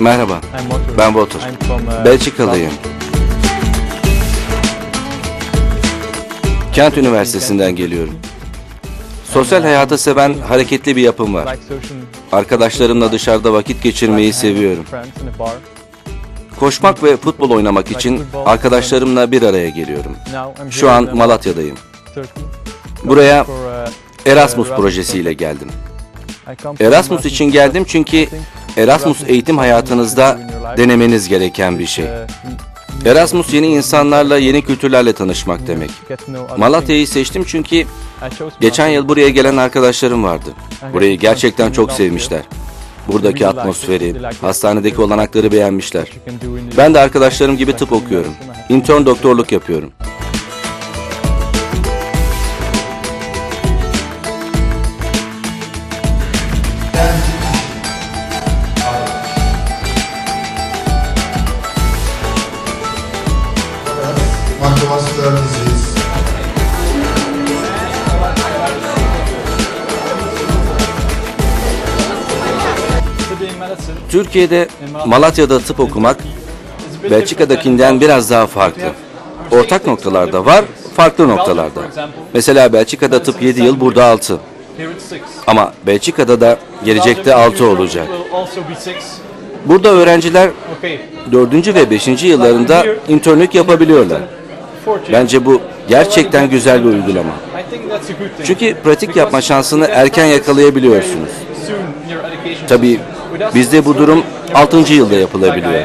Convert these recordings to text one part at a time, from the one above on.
Merhaba. I'm Motor. Ben Walter. I'm from, uh, Belçikalıyım. Kent Üniversitesi'nden geliyorum. Sosyal hayatı seven hareketli bir yapım var. Arkadaşlarımla dışarıda vakit geçirmeyi seviyorum. bar. Koşmak ve futbol oynamak için arkadaşlarımla bir araya geliyorum. Şu an uh, Malatya'dayım. Buraya uh, Erasmus projesiyle geldim. Erasmus için geldim çünkü Erasmus eğitim hayatınızda denemeniz gereken bir şey. Erasmus yeni insanlarla, yeni kültürlerle tanışmak demek. Malatya'yı seçtim çünkü geçen yıl buraya gelen arkadaşlarım vardı. Burayı gerçekten çok sevmişler. Buradaki atmosferi, hastanedeki olanakları beğenmişler. Ben de arkadaşlarım gibi tıp okuyorum. İntern doktorluk yapıyorum. Disease. Türkiye'de Malatya'da tıp okumak Belçika'dakinden biraz daha farklı. Ortak noktalarda var, farklı noktalarda. Mesela Belçika'da tıp 7 yıl, burada 6. Ama Belçika'da da gelecekte 6 olacak. Burada öğrenciler 4. ve 5. yıllarında internlük yapabiliyorlar. Bence bu gerçekten güzel bir uygulama. Çünkü pratik yapma şansını erken yakalayabiliyorsunuz. Tabii bizde bu durum 6. yılda yapılabiliyor.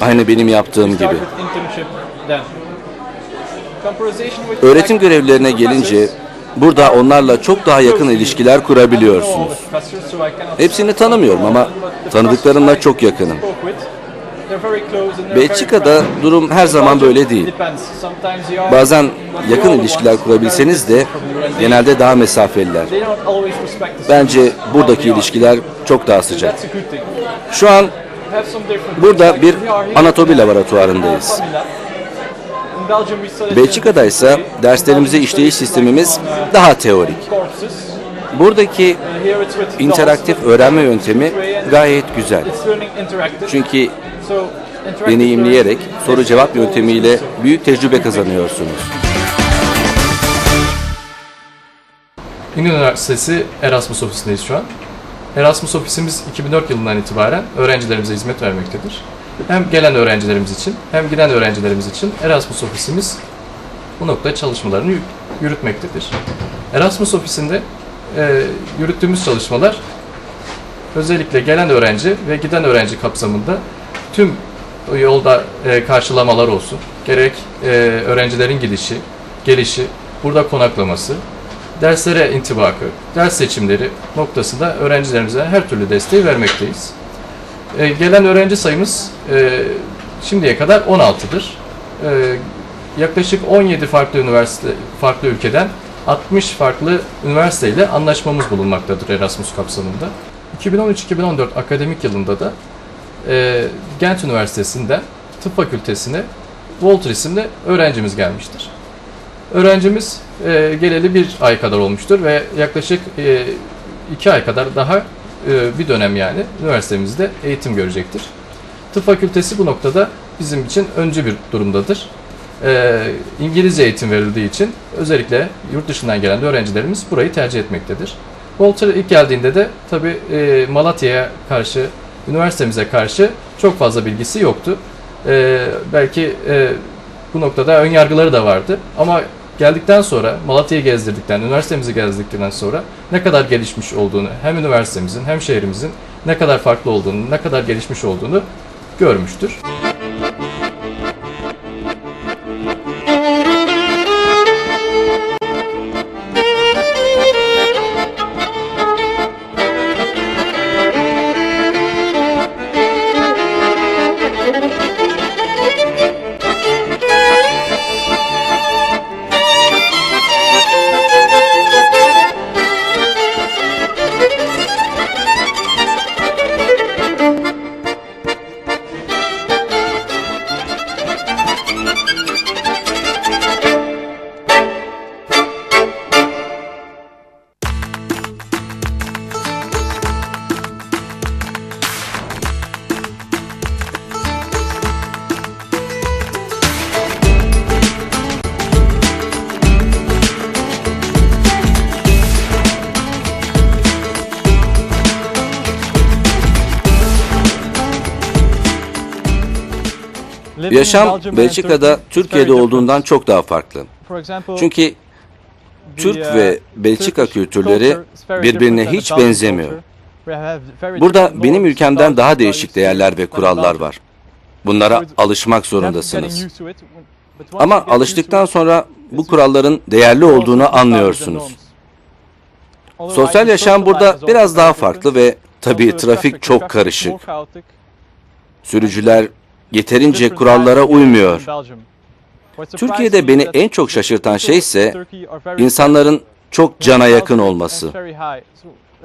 Aynı benim yaptığım gibi. Öğretim görevlilerine gelince burada onlarla çok daha yakın ilişkiler kurabiliyorsunuz. Hepsini tanımıyorum ama tanıdıklarımla çok yakınım. Belçika'da durum her zaman böyle değil. Bazen yakın ilişkiler kurabilseniz de genelde daha mesafeliler. Bence buradaki ilişkiler çok daha sıcak. Şu an burada bir anatomi laboratuvarındayız. Belçika'da ise derslerimize işleyiş sistemimiz daha teorik. Buradaki interaktif öğrenme yöntemi gayet güzel. Çünkü deneyimleyerek soru cevap yöntemiyle büyük tecrübe kazanıyorsunuz. İnönü Üniversitesi Erasmus ofisindeyiz şu an. Erasmus ofisimiz 2004 yılından itibaren öğrencilerimize hizmet vermektedir. Hem gelen öğrencilerimiz için hem giden öğrencilerimiz için Erasmus ofisimiz bu noktada çalışmalarını yü- yürütmektedir. Erasmus ofisinde e, yürüttüğümüz çalışmalar özellikle gelen öğrenci ve giden öğrenci kapsamında tüm yolda e, karşılamalar olsun, gerek e, öğrencilerin gidişi, gelişi, burada konaklaması, derslere intibakı, ders seçimleri noktasında öğrencilerimize her türlü desteği vermekteyiz. E, gelen öğrenci sayımız e, şimdiye kadar 16'dır. E, yaklaşık 17 farklı üniversite, farklı ülkeden 60 farklı üniversiteyle anlaşmamız bulunmaktadır Erasmus kapsamında. 2013-2014 akademik yılında da e, Gent Üniversitesi'nden tıp fakültesine Walter isimli öğrencimiz gelmiştir. Öğrencimiz e, geleli bir ay kadar olmuştur ve yaklaşık e, iki ay kadar daha e, bir dönem yani üniversitemizde eğitim görecektir. Tıp fakültesi bu noktada bizim için öncü bir durumdadır. E, İngilizce eğitim verildiği için özellikle yurt dışından gelen öğrencilerimiz burayı tercih etmektedir. Walter ilk geldiğinde de tabi Malatya'ya karşı, üniversitemize karşı çok fazla bilgisi yoktu. E, belki e, bu noktada ön yargıları da vardı ama geldikten sonra Malatya'yı gezdirdikten, üniversitemizi gezdirdikten sonra ne kadar gelişmiş olduğunu, hem üniversitemizin hem şehrimizin ne kadar farklı olduğunu, ne kadar gelişmiş olduğunu görmüştür. Yaşam Belçika'da Türkiye'de olduğundan çok daha farklı. Çünkü Türk ve Belçika kültürleri birbirine hiç benzemiyor. Burada benim ülkemden daha değişik değerler ve kurallar var. Bunlara alışmak zorundasınız. Ama alıştıktan sonra bu kuralların değerli olduğunu anlıyorsunuz. Sosyal yaşam burada biraz daha farklı ve tabii trafik çok karışık. Sürücüler yeterince kurallara uymuyor. Türkiye'de beni en çok şaşırtan şey ise insanların çok cana yakın olması.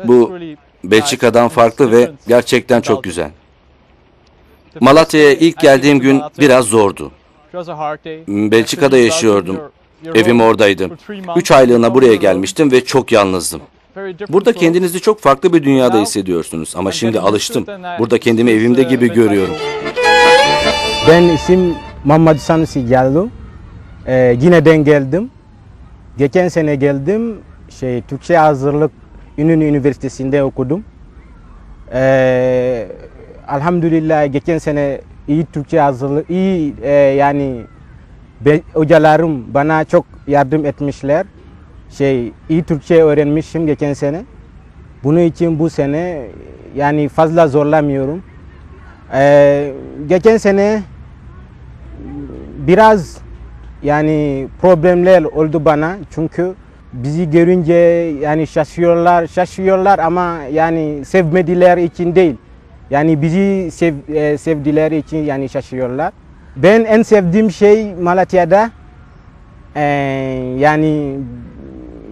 Bu Belçika'dan farklı ve gerçekten çok güzel. Malatya'ya ilk geldiğim gün biraz zordu. Belçika'da yaşıyordum. Evim oradaydı. Üç aylığına buraya gelmiştim ve çok yalnızdım. Burada kendinizi çok farklı bir dünyada hissediyorsunuz ama şimdi alıştım. Burada kendimi evimde gibi görüyorum. Ben isim Muhammed Sanusi Diallo. Ee, Gine'den geldim. Geçen sene geldim. Şey Türkçe hazırlık Ünlü Üniversitesi'nde okudum. Ee, elhamdülillah geçen sene iyi Türkçe hazırlık, iyi e, yani be, hocalarım bana çok yardım etmişler. Şey iyi Türkçe öğrenmişim geçen sene. Bunun için bu sene yani fazla zorlamıyorum. Ee, geçen sene biraz yani problemler oldu bana çünkü bizi görünce yani şaşıyorlar şaşıyorlar ama yani sevmediler için değil. Yani bizi sev, e, sevdiler için yani şaşıyorlar. Ben en sevdiğim şey Malatya'da e, yani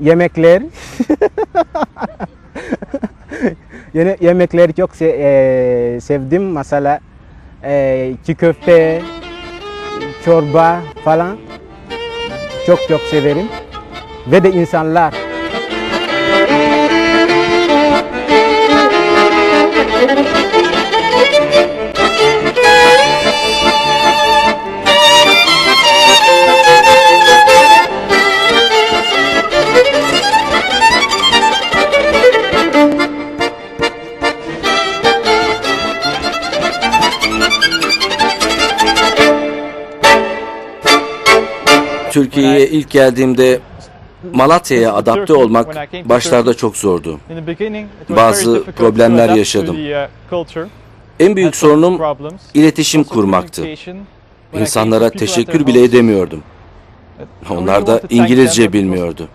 yemekler. Yemekleri çok se- e, sevdim. Mesela e, çiğ köfte, çorba falan çok çok severim. Ve de insanlar. İlk geldiğimde Malatya'ya adapte olmak başlarda çok zordu. Bazı problemler yaşadım. En büyük sorunum iletişim kurmaktı. İnsanlara teşekkür bile edemiyordum. Onlar da İngilizce bilmiyordu.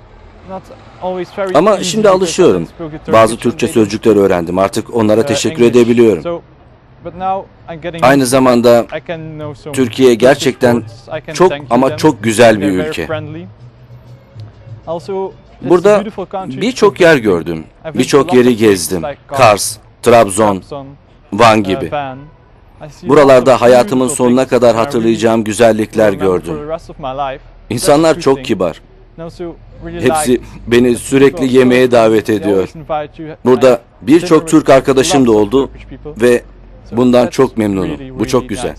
Ama şimdi alışıyorum. Bazı Türkçe sözcükler öğrendim. Artık onlara teşekkür edebiliyorum. Aynı zamanda Türkiye gerçekten çok ama çok güzel bir ülke. Burada birçok yer gördüm. Birçok yeri gezdim. Kars, Trabzon, Van gibi. Buralarda hayatımın sonuna kadar hatırlayacağım güzellikler gördüm. İnsanlar çok kibar. Hepsi beni sürekli yemeğe davet ediyor. Burada birçok Türk arkadaşım da oldu ve bundan çok memnunum. Bu çok güzel.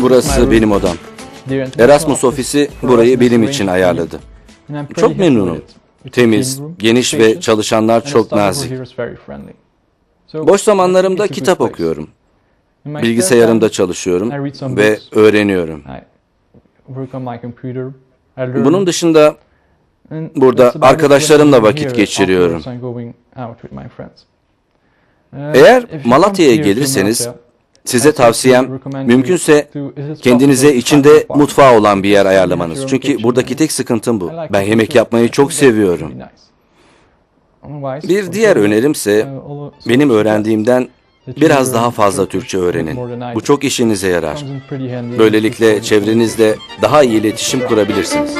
Burası benim odam. Erasmus ofisi burayı benim için ayarladı. Çok memnunum. Temiz, geniş ve çalışanlar çok nazik. Boş zamanlarımda kitap okuyorum. Bilgisayarımda çalışıyorum ve öğreniyorum. Bunun dışında burada arkadaşlarımla vakit geçiriyorum. Eğer Malatya'ya gelirseniz size tavsiyem mümkünse kendinize içinde mutfağı olan bir yer ayarlamanız. Çünkü buradaki tek sıkıntım bu. Ben yemek yapmayı çok seviyorum. Bir diğer önerimse benim öğrendiğimden biraz daha fazla Türkçe öğrenin. Bu çok işinize yarar. Böylelikle çevrenizde daha iyi iletişim kurabilirsiniz.